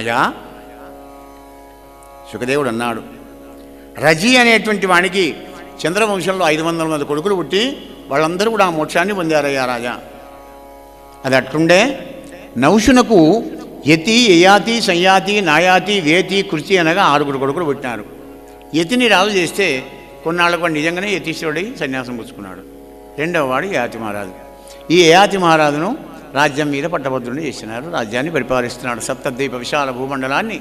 మాయా సుఖదేవుడు అన్నాడు రజీ అనేటువంటి వానికి చంద్రవంశంలో ఐదు వందల మంది కొడుకులు పుట్టి వాళ్ళందరూ కూడా ఆ మోక్షాన్ని పొందారయ్యా రాజా. అది అట్లుండే నౌషునకు యతి యయాతి సంయాతి నాయాతి వేతి కృతి అనగా ఆరుగురు కొడుకులు పుట్టినారు. యతిని రాజు చేస్తే కొన్నాళ్ళకు వాడు నిజంగానే యతీశ్వరుడై సన్యాసం పుచ్చుకున్నాడు. రెండవ వాడు యయాతి మహారాజు. ఈ యయాతి మహారాజును రాజ్యం మీద పట్టభద్రుని చేసినారు రాజ్యాన్ని పరిపాలిస్తున్నాడు. సప్తద్వీప విశాల భూమండలాన్ని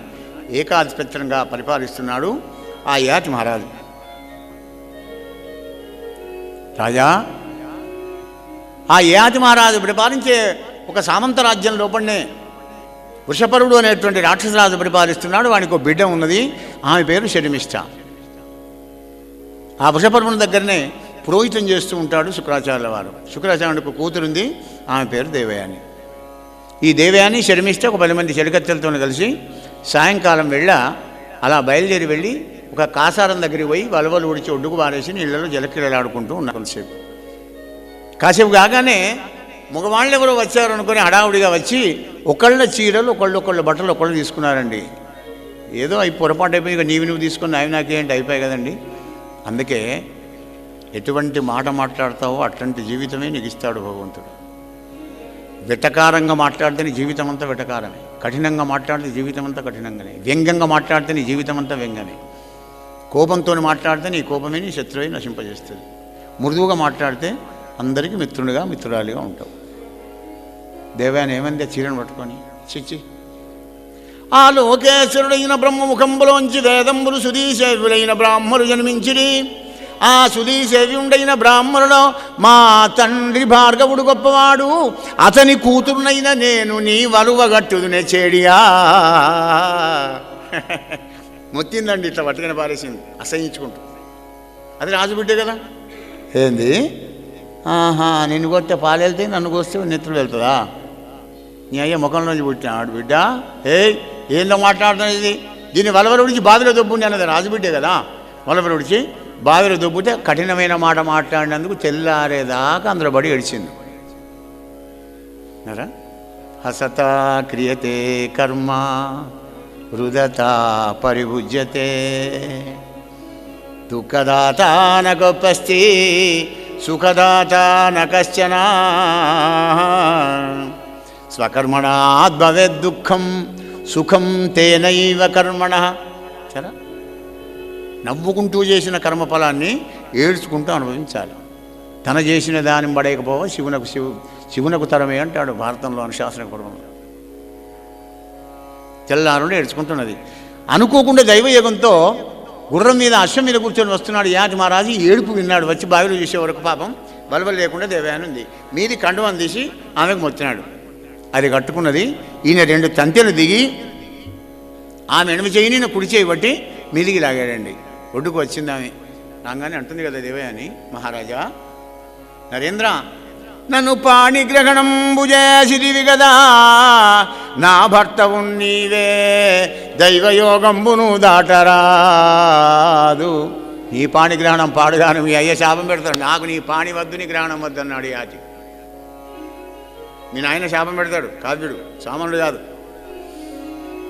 ఏకాధిపత్యంగా పరిపాలిస్తున్నాడు ఆ యాతి మహారాజు. రాజా ఆ యయాతి మహారాజు పరిపాలించే ఒక సామంత రాజ్యం లోపలనే వృషపరుడు అనేటువంటి రాక్షసరాజు పరిపాలిస్తున్నాడు వానికి ఒక బిడ్డ ఉన్నది ఆమె పేరు శర్మిష్ట ఆ వృషపర్వుని దగ్గరనే పురోహితం చేస్తూ ఉంటాడు శుక్రాచార్యుల వారు. శుక్రాచార్యుడికి కూతురుంది ఆమె పేరు దేవయాని. ఈ దేవయాని శ్రమిస్తే ఒక పది మంది చెడుకత్తెలతో కలిసి సాయంకాలం వెళ్ళ అలా బయలుదేరి వెళ్ళి ఒక కాసారం దగ్గరికి పోయి వలవలు ఉడిచి ఒడ్డుకు వారేసి నీళ్ళలో జలక్రీడలాడుకుంటూ ఉన్నారు కొంతసేపు. కాసేపు కాగానే మగవాళ్ళు ఎవరో వచ్చారు అనుకుని హడావుడిగా వచ్చి ఒకళ్ళ చీరలు ఒకళ్ళు ఒకళ్ళ బట్టలు ఒకళ్ళు తీసుకున్నారండి. ఏదో అవి పొరపాటు అయిపోయి ఇక నీవి నువ్వు తీసుకుని అవి నాకేంటి అయిపోయాయి కదండి. అందుకే ఎటువంటి మాట మాట్లాడతావో అట్లాంటి జీవితమే నీకు ఇస్తాడు భగవంతుడు. వెటకారంగా మాట్లాడితే నీ జీవితం అంతా వెటకారమే. కఠినంగా మాట్లాడితే జీవితం అంతా కఠినంగానే. వ్యంగ్యంగా మాట్లాడితే నీ జీవితం అంతా వ్యంగమే కోపంతో మాట్లాడితే నీ కోపమే నీ శత్రువే నశింపజేస్తుంది. మృదువుగా మాట్లాడితే అందరికీ మిత్రునిగా మిత్రురాలిగా ఉంటావు. దేవాన్ని ఏమంది చీరను పట్టుకొని? చిచ్చి ఆ లోకేశ్వరుడైన బ్రహ్మముఖంబులోంచి వేదంబులు సుధీసేవులైన బ్రాహ్మలు జన్మించిరి. ఆ సుధీసేవ్యుండైన బ్రాహ్మణుడు మా తండ్రి భార్గవుడు గొప్పవాడు. అతని కూతురునైన నేను నీ వలువగట్టుదునే చేడియా. మొత్తిందండి ఇట్లా పట్టుకుని పారేసింది. అసహించుకుంటూ. అది రాజుబిడ్డే కదా? ఏంది? ఆహా నిన్ను కొట్టే పాలు వెళ్తే నన్ను కోస్తే నెత్తులు వెళ్తుందా? నీ అయ్య ముఖంలోంచి పుట్టినాడు బిడ్డ. ఏయ్ ఏందో మాట్లాడుతున్నది దీన్ని వలవల విడిచి బావిలో దొబ్బుంది అన్నది రాజుబిడ్డే కదా? వలవల విడిచి బావిలో దుబ్బితే కఠినమైన మాట మాట్లాడినందుకు తెల్లారేదాకా అందులో పడి ఏడిచింది. హసత క్రియతే కర్మ రుదత పరిభుజ్యతే. దుఃఖదాత నొప్పస్తి సుఖదాత నశ్చన కశ్చన స్వకర్మణాద్భవేద్ దుఃఖం సుఖం తేనైవ కర్మణ. సరే నవ్వుకుంటూ చేసిన కర్మఫలాన్ని ఏడ్చుకుంటూ అనుభవించాలి. తన చేసిన దాని పడేయకపోవ శివునకు శివు శివునకు తరమే అంటాడు భారతంలో అనుశాసన కుటుంబంలో తెల్లారుండి ఏడ్చుకుంటున్నది. అనుకోకుండా దైవయోగంతో గుర్రం మీద అశ్వం మీద కూర్చొని వస్తున్నాడు యాటి మహారాజు ఏడుపు విన్నాడు వచ్చి బావిలో చూసే వరకు పాపం బలబల లేకుండా దేవయాని ఉంది. మీది కండువం తీసి ఆమెకు మొత్తినాడు. అది కట్టుకున్నది ఈయన రెండు తంతెలు దిగి ఆమె ఎడమ చేయి నేను కుడి చేయబట్టి మీదికి లాగాడండి. ఒడ్డుకు వచ్చింది ఆమె. రాగానే అంటుంది కదా దేవే అని మహారాజా నరేంద్ర నన్ను పాణిగ్రహణంబు భుజేసిరివి కదా నా భర్తవు నీవే దైవయోగంబును దాటరాదు. నీ పాణిగ్రహణం పాడుగాను మీ అయ్య శాపం పెడతాడు. నాకు నీ పాణి వద్దు నీ గ్రహణం వద్దు అన్నాడు యాతి మీ నాయన శాపం పెడతాడు. కావ్యుడు సామాన్లు కాదు.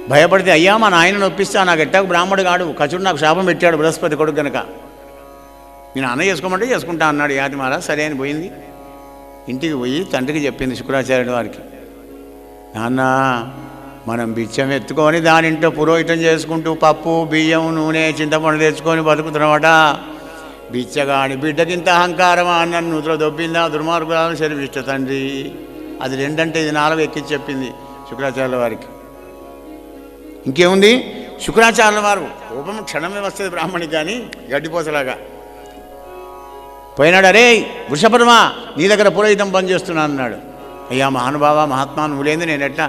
భయపడితే అయ్యా మా నాయన నొప్పిస్తా నాకు ఎట్టాకు బ్రాహ్మడు కాడు కచుడు నాకు శాపం పెట్టాడు బృహస్పతి కొడుకు కనుక నేను అన్న చేసుకోమంటే చేసుకుంటా అన్నాడు యాతి మహారాజ్. సరే అని పోయింది. ఇంటికి పోయి తండ్రికి చెప్పింది శుక్రాచార్యుడు వారికి. నాన్న మనం బిచ్చం ఎత్తుకొని దానింట్లో పురోహితం చేసుకుంటూ పప్పు బియ్యం నూనె చింతపండు తెచ్చుకొని బతుకుతున్నామట బిచ్చగాడి బిడ్డకింత అహంకారమా? నన్ను నుదులో దొబ్బిందా? దుర్మార్గురాలు శరీరిష్ట తండ్రి. అది రెండంటే ఇది నాలుగు ఎక్కించి చెప్పింది శుక్రాచార్యుల వారికి. ఇంకేముంది? శుక్రాచార్యుల వారు కోపం క్షణమే వస్తుంది బ్రాహ్మణికి కానీ గడ్డిపోసలాగా. పోయినాడు? అరే వృషపర్మ నీ దగ్గర పురోహితం పని చేస్తున్నాను అన్నాడు. అయ్యా మహానుభావ మహాత్మా నువ్వు లేని నేను ఎట్లా?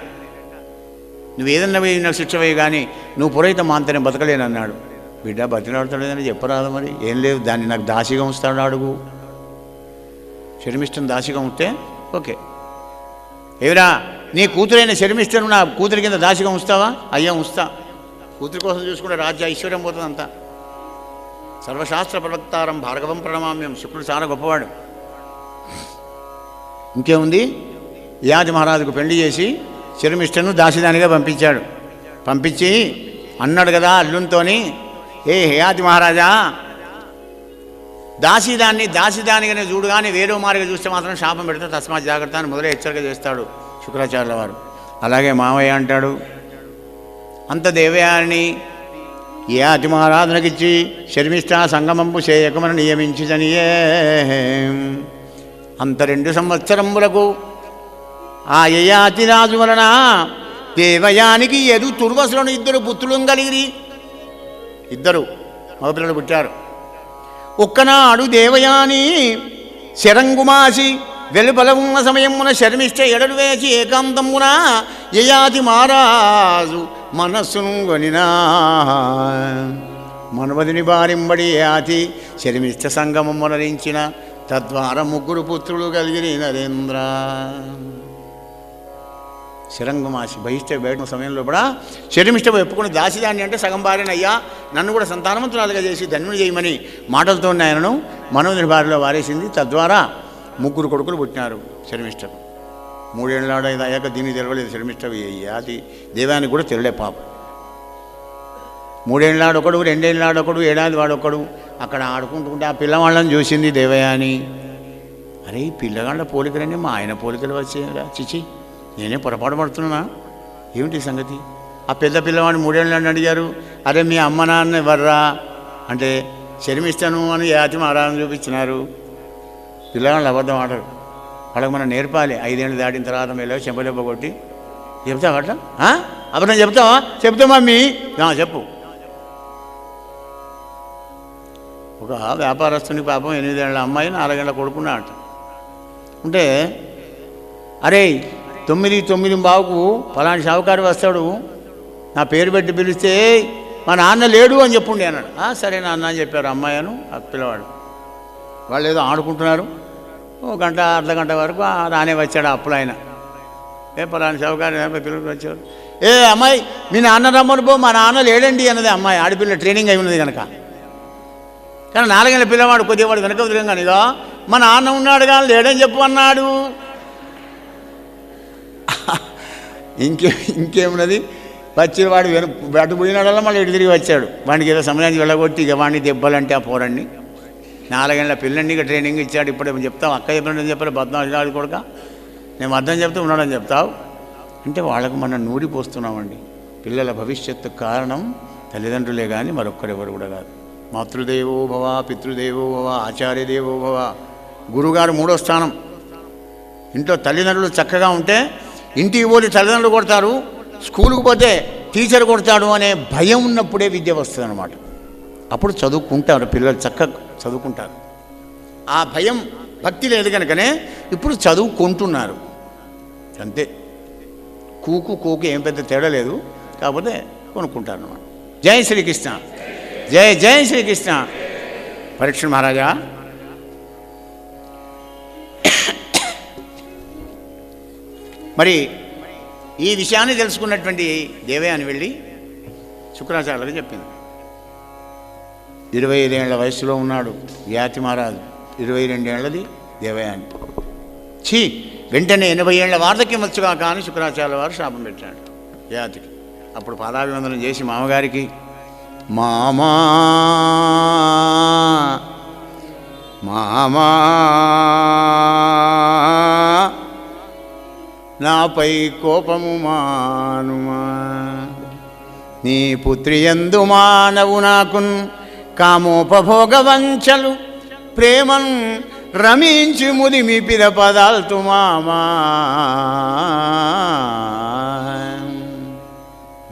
నువ్వు ఏదన్నా నాకు శిక్ష వేయి కానీ నువ్వు పురోహితం మాంతనే బతకలేను అన్నాడు. బిడ్డ బతిలాడుతాడని చెప్పరాదు మరి. ఏం లేదు దాన్ని నాకు దాసిగా ఉంచుతాడు అడుగు. శర్మిష్టం దాసిగా ఉంటే ఓకే. ఏవిరా నీ కూతురైన శర్మిష్టను నా కూతురి కింద దాసిగా ఉంచుతావా? అయ్యా ఉంచుతా. కూతురి కోసం చూసుకుంటే రాజ్య ఐశ్వర్యం పోతుంది అంతా. సర్వశాస్త్ర ప్రవక్తారం భార్గవం ప్రణమామ్యం. శుక్రుడు చాలా గొప్పవాడు. ఇంకేముంది? యాది మహారాజుకు పెళ్ళి చేసి శర్మిష్టను దాసిదానిగా పంపించాడు. పంపించి అన్నాడు కదా అల్లునితోని ఏ హేయాది మహారాజా దాసిదాన్ని దాసిదానిగానే చూడు కానీ వేరే మార్గం చూస్తే మాత్రం శాపం పెడితే తస్మాత్ జాగ్రత్త అని మొదలై హెచ్చరిక చేస్తాడు. శుక్రాచార్యుల వారు అలాగే మామయ్య అంటాడు అంత దేవయాన్ని ఏ అతిమారాధనకిచ్చి శర్మిష్ట సంగమంపు చేయకమని నియమించిదనియే అంత రెండు సంవత్సరములకు ఆ యయాతిరాజు వలన దేవయానికి ఎదు తుర్వసులను ఇద్దరు పుత్రులు కలిగిరి. ఇద్దరు మగపిల్లలు పుట్టారు. ఒక్కనాడు దేవయాని శరంగుమాసి వెలుపల ఉన్న సమయమున శర్మిష్ట ఎడలు వేసి ఏకాంతమున యయాతి మహారాజు మనస్సును గొనినా మనవదిని బారింబడి యాతి శర్మిష్ట సంగమం నరించిన తద్వారా ముగ్గురు పుత్రులు కలిగిన నరేంద్ర. శరంగుమాసి బహిష్ట బయట సమయంలో కూడా శరీమిష్ట ఒప్పుకుని దాసిదాన్ని అంటే సగం భార్యను అయ్యా నన్ను కూడా సంతానవంతురాలుగా చేసి ధన్యుని చేయమని మాటలతో ఆయనను మనోదిని భార్యలో వారేసింది. తద్వారా ముగ్గురు కొడుకులు పుట్టినారు శర్మిష్టకు. మూడేళ్ళనాడు ఇది అయ్యాక దీన్ని తెలవలేదు శర్మిష్ట అది దేవానికి కూడా తెలియలే పాపం. మూడేళ్ళనాడు ఒకడు రెండేళ్ళనాడు ఒకడు ఏడాది వాడు ఒకడు. అక్కడ ఆడుకుంటుంటే ఆ పిల్లవాళ్ళని చూసింది దేవయాని. అరే ఈ పిల్లగాళ్ళ పోలికలన్నీ మా ఆయన పోలికలు వచ్చేరా చిచి. నేనే పొరపాటు పడుతున్నా ఏమిటి సంగతి? ఆ పెద్ద పిల్లవాడిని మూడేళ్ళని అడిగారు. అరే మీ అమ్మ నాన్న ఎవర్రా? అంటే శర్మిస్తాను అని యాతి మహారాజు చూపించినారు. పిల్లగాళ్ళు అబద్ధం ఆడరు. వాళ్ళకి మనం నేర్పాలి. ఐదేళ్ళు దాటిన తర్వాత మేలో చెంపదెబ్బ కొట్టి చెప్తావా అట్లా? ఆ? అబద్ధం చెప్తావా? చెప్తా మమ్మీ. చెప్పు. ఒక వ్యాపారస్తుని పాపం ఎనిమిదేళ్ళ అమ్మాయి నాలుగేళ్ళ కొడుకున్నా అంట. ఉంటే అరే తొమ్మిది తొమ్మిది బావుకు ఫలాని షావుకారు వస్తాడు. నా పేరు పెట్టి పిలిస్తే మా నాన్న లేడు అని చెప్పుండే అన్నాడు. సరే నాన్న అని చెప్పారు అమ్మాయను ఆ పిల్లవాడు. వాళ్ళు ఏదో ఆడుకుంటున్నారు. ఓ గంట అర్ధ గంట వరకు రానే వచ్చాడు అప్పుడు ఆయన. ఏ పలాని షావుకారు పిల్లలు వచ్చారు? ఏ అమ్మాయి మీ నాన్న రమ్మను పో మా నాన్న లేడండి అన్నది అమ్మాయి. ఆడపిల్ల ట్రైనింగ్ అయి ఉన్నది కనుక కానీ నాలుగైన పిల్లవాడు కొద్దివాడు వెనక వదిలేం ఇదో మా నాన్న ఉన్నాడు కానీ లేడని చెప్పు అన్నాడు. ఇంకే ఇంకేమున్నది? వచ్చిన వాడు వెను అటు పోయినాడల్లా మళ్ళీ ఇటు తిరిగి వచ్చాడు. వాడికి ఏదో సమయానికి వెళ్ళగొట్టి ఇక వాడిని దెబ్బలంటే ఆ పోరండి నాలుగేళ్ళ పిల్లని ట్రైనింగ్ ఇచ్చాడు ఇప్పుడు చెప్తావు అక్క చెప్పినట్టు చెప్పారు బద్నాడు కొడుక నేను అర్థం చెప్తే ఉన్నాడని చెప్తావు? అంటే వాళ్ళకు మనం నూరిపోస్తున్నామండి పిల్లల భవిష్యత్తు కారణం తల్లిదండ్రులే కానీ మరొక్కరెవరు కూడా కాదు. మాతృదేవో భవ పితృదేవో భవ ఆచార్యదేవో భవ గురుగారు మూడో స్థానం. ఇంట్లో తల్లిదండ్రులు చక్కగా ఉంటే ఇంటికి పోతే తల్లిదండ్రులు కొడతారు స్కూల్కి పోతే టీచర్ కొడతాడు అనే భయం ఉన్నప్పుడే విద్య వస్తుంది అనమాట అప్పుడు చదువుకుంటారు పిల్లలు చక్కగా చదువుకుంటారు. ఆ భయం భక్తి లేదు కనుకనే ఇప్పుడు చదువుకుంటున్నారు. అంతే. కూకు కూకు ఏం పెద్ద తేడా లేదు. కాకపోతే కొనుక్కుంటారు అనమాట జై శ్రీకృష్ణ. జై జై శ్రీకృష్ణ. పరీక్ష మహారాజా. మరి ఈ విషయాన్ని తెలుసుకున్నటువంటి దేవయాని వెళ్ళి శుక్రాచార్యులకు చెప్పింది. ఇరవై ఐదేళ్ళ వయసులో ఉన్నాడు వ్యాతి మహారాజు ఇరవై రెండేళ్ళది దేవయాని. ఛీ! వెంటనే ఎనభై ఏళ్ళ వార్ధక్యం వచ్చుగా కానీ శుక్రాచార్య వారు శాపం పెట్టాడు వ్యాతికి అప్పుడు పాదాభివందనం చేసి మామగారికి మామా మామా నాపై కోపము మానుమా. నీ పుత్రియందు మానవు నాకున్ కామోపభోగవంచలు. ప్రేమను రమించి ముదిమి పిద పదాల్తు మామా.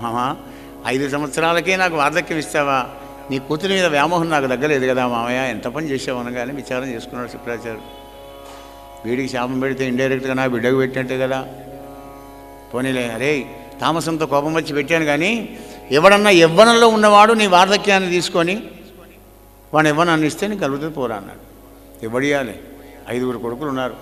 మామా ఐదు సంవత్సరాలకే నాకు వార్ధక్యం ఇస్తావా? నీ కూతురి మీద వ్యామోహం నాకు దగ్గలేదు కదా మామయ్య ఎంత పని చేసావు అనగానే విచారం చేసుకున్నాడు శుక్రాచార్య వీడికి శాపం పెడితే ఇండైరెక్ట్గా నా బిడ్డకు పెట్టినట్టే కదా. పోనీలే అరే తామసంతో కోపం వచ్చి పెట్టాను కానీ ఎవడన్నా యవ్వనంలో ఉన్నవాడు నీ వార్ధక్యాన్ని తీసుకొని వాడు యవ్వనాన్ని ఇస్తే నీకు కలుగుతుంది పోరా అన్నాడు. ఇవ్వడియాలి ఐదుగురు కొడుకులు ఉన్నారు.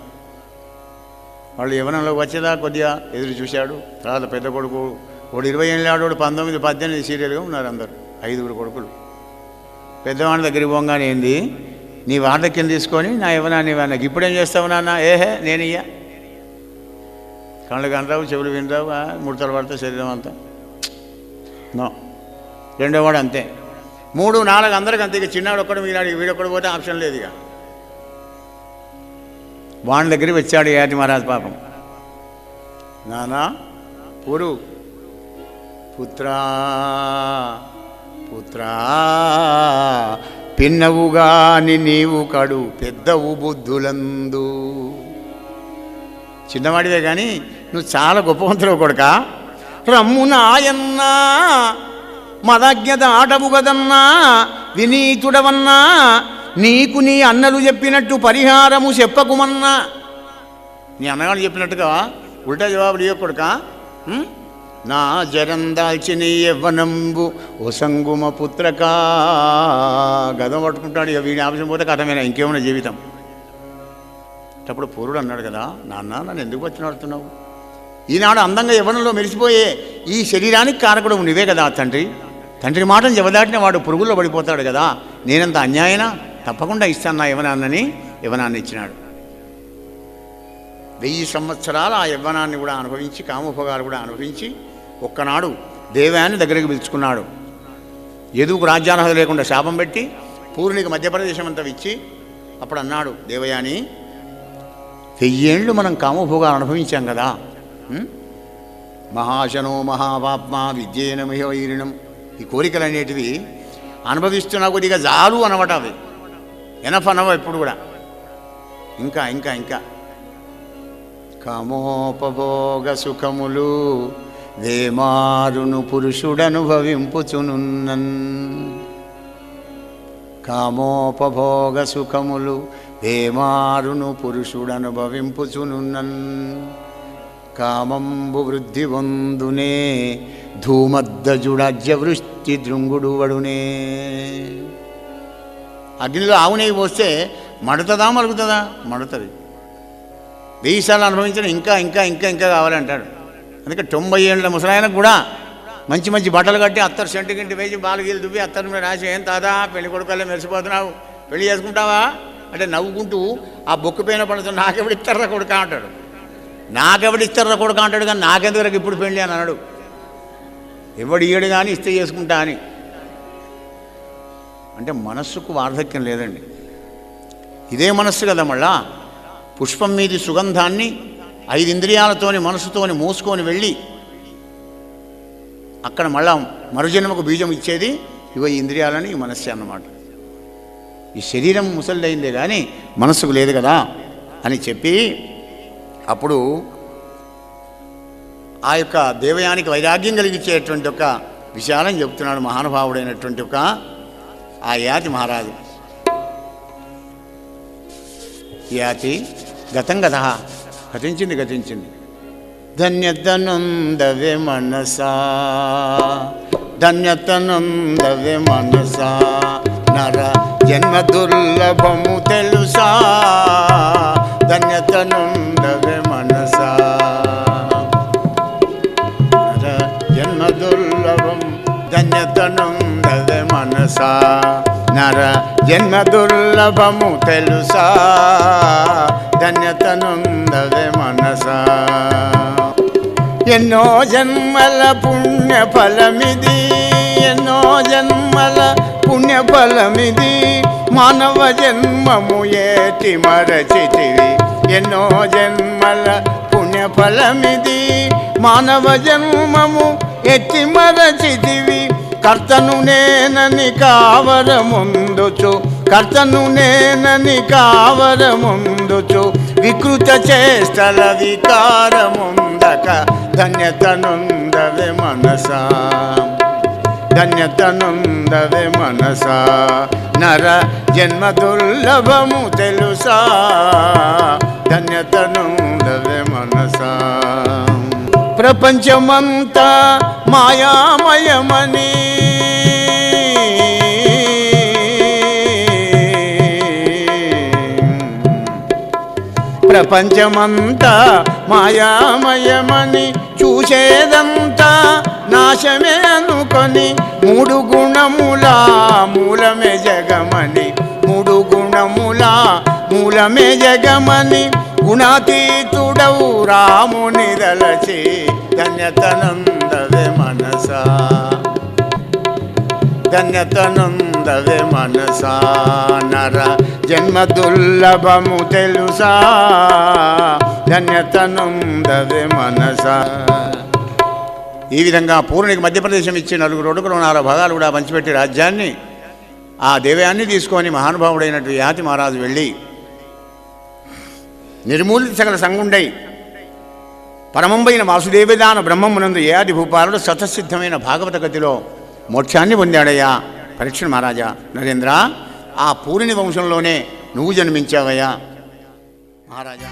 వాళ్ళు యవనంలో వచ్చేదా? కొద్దిగా ఎదురు చూశాడు. తర్వాత పెద్ద కొడుకు వాడు ఇరవై ఏళ్ళాడు ఆడోడు పంతొమ్మిది పద్దెనిమిది సీరియల్గా ఉన్నారు అందరు. ఐదుగురు కొడుకులు. పెద్దవాడి దగ్గరికి పోగానే ఏంది? నీ వార్ధక్యం తీసుకొని నా యవ్వనాన్ని నాకు ఇప్పుడేం చేస్తావు నాన్న? ఏహే నేను ఇయ్య. కళ్ళు కనరావు చెవులు వినరావు ఆ, ముడతలు పడితే శరీరం అంతా. నో. రెండో వాడు అంతే. మూడు నాలుగు అందరికి అంతే ఇక. చిన్నాడు ఒక్కడు మిగిలాడు వీడొక్కడు పోతే ఆప్షన్ లేదు ఇక. వాణి దగ్గరికి వచ్చాడు యాటి మహారాజ్ పాపం. నానా పురు. పుత్రా పుత్రా పిన్నవుగాని నీవు కడు పెద్దవు బుద్ధులందు. చిన్నవాడివే కానీ నువ్వు చాలా గొప్పవంతులు కొడుక. రమ్ము నాయన్నా మదజ్ఞత దాటవు కదన్నా వినీతుడవన్నా నీకు నీ అన్నలు చెప్పినట్టు పరిహారము చెప్పకుమన్నా. నీ అన్నగాడు చెప్పినట్టుగా ఉల్టా జవాబులు ఇవ్వకొడుక నా జరందాల్చిన యవ్వనంబు సంగుమ పుత్రకా. గదం పట్టుకుంటాడు ఇక వీడి ఆపసం పోతే కథమేనా? ఇంకేమైనా జీవితం? అప్పుడు పూర్వుడు అన్నాడు కదా నాన్న నన్ను ఎందుకు వచ్చినాడుతున్నావు ఈనాడు అందంగా యవ్వనంలో మెరిసిపోయే ఈ శరీరానికి కారకుడు నువ్వే కదా తండ్రి. తండ్రి మాటను జవదాటిన వాడు పురుగుల్లో పడిపోతాడు కదా. నేనంత అన్యాయనా? తప్పకుండా ఇస్తాను నా యవనాన్నని యవనాన్ని ఇచ్చినాడు. వెయ్యి సంవత్సరాలు ఆ యవ్వనాన్ని కూడా అనుభవించి కామోపగాలు కూడా అనుభవించి ఒక్కనాడు దేవాన్ని దగ్గరికి పిలుచుకున్నాడు. ఎదుగు రాజ్యార్హత లేకుండా శాపం పెట్టి పూర్ణికి మధ్యప్రదేశం అంతా ఇచ్చి అప్పుడు అన్నాడు దేవయాని వెయ్యేళ్ళు మనం కామభోగాలు అనుభవించాం కదా. మహాశనో మహాపాప్మ విద్యేన మహోయిరిణం ఈ కోరికలు అనేటివి అనుభవిస్తున్నా కొద్దిగా జాలు అనమాట అవి. ఎనఫ్ అనవ ఎప్పుడు కూడా. ఇంకా ఇంకా ఇంకా. కామోపభోగ సుఖములు వేమారును పురుషుడనుభవింపుచునున్నన్. కామోపభోగ సుఖములు వేమారును పురుషుడనుభవింపుచునున్నన్. కామంబు వృద్ధి వందునే ధూమద్దజుడజ్య వృష్టి దృంగుడు వడునే అగ్నిలో ఆవు నెయ్యి పోస్తే మడుతుందా మరుగుతుందా? మడుతుంది. వెయ్యి అనుభవించడం ఇంకా ఇంకా ఇంకా ఇంకా కావాలంటాడు. అందుకే తొంభై ఏళ్ళ ముసలాయనకు కూడా మంచి మంచి బట్టలు కట్టి అత్తరు సెంటు గింటి వేసి బాలగీలు దువ్వి అత్తరు మీద రాసి ఏం తాదా పెళ్ళి కొడుకల్లో మెరిసిపోతున్నావు? పెళ్ళి చేసుకుంటావా? అంటే నవ్వుకుంటూ ఆ బొక్కు పైన పడుతున్న నాకెవడిస్తారా కొడుకా అంటాడు. నాకెవడిస్తారా కొడుకు అంటాడు కానీ నాకెందుకు ఇప్పుడు పెళ్ళి అని అన్నాడు ఎవడు ఇయ్యడు కానీ ఇస్తే చేసుకుంటా అని. అంటే మనస్సుకు వార్ధక్యం లేదండి. ఇదే మనస్సు కదా మళ్ళా. పుష్పం మీది సుగంధాన్ని ఐదు ఇంద్రియాలతోని మనసుతోని మోసుకొని వెళ్ళి అక్కడ మళ్ళా మరుజన్మకు బీజం ఇచ్చేది ఇవ ఈ ఇంద్రియాలని ఈ మనస్సే అన్నమాట. ఈ శరీరం ముసలిదైందే కానీ మనస్సుకు లేదు కదా అని చెప్పి అప్పుడు ఆ యొక్క దేవయానికి వైరాగ్యం కలిగించేటువంటి ఒక విషయాలను చెప్తున్నాడు మహానుభావుడైనటువంటి ఒక ఆ యాతి మహారాజు. యాతి గతం గత. గతించింది గతించింది. ధన్యతనుందవే మనసా. ధన్యతనుందవే మనసా. నర జన్మ దుర్లభము తెలుసా. నర జన్మ దుర్లభము తెలుసా? ధన్యతనుందవే మనసా. ఎన్నో జన్మల పుణ్య ఫలమిది ఎన్నో జన్మల పుణ్య ఫలమిది మానవ జన్మము ఏటి మరచితివి? ఎన్నో జన్మల పుణ్య ఫలమిది మానవ జన్మము ఎట్టి మరచితివి? కర్తను నేనని కావర ముందుచు కర్తను నేనని కావర ముందుచు వికృత చేష్టల వికారముందక ధన్యతనుందవే మనసా. ధన్యతనుందవే మనసా. నర జన్మ దుర్లభము తెలుసా. ధన్యతనుందవే మనసా. ప్రపంచమంతా మాయామయమని. ప్రపంచమంతా మాయామయమని చూసేదంతా నాశమే అనుకొని మూడు గుణముల మూలమే జగమని. మూడు గుణముల మూలమే జగమని గుణాతీతుడవు రాముని దలచి ధన్యతనందవే మనసా? ధన్యతనుందవే మనసా? నర జన్మ దుర్లభము తెలుసా? ధన్యతనుందవే మనసా? ఈ విధంగా పూర్ణికి మధ్యప్రదేశం ఇచ్చి నలుగురు ఒడుకులు నాలుగు భాగాలు కూడా పంచిపెట్టి రాజ్యాన్ని ఆ దేవయాన్ని తీసుకొని మహానుభావుడైనట్టు యాతి మహారాజు వెళ్ళి నిర్మూలించగల సంగుండై పరమంబైన వాసుదేవదాన బ్రహ్మమునందు ఏది భూపాలుడు స్వతసిద్ధమైన భాగవత గతిలో మోక్షాన్ని పొందాడయ్యా? పరీక్షణ మహారాజా నరేంద్ర ఆ పూరిని వంశంలోనే నువ్వు జన్మించావయ్యా? మహారాజా.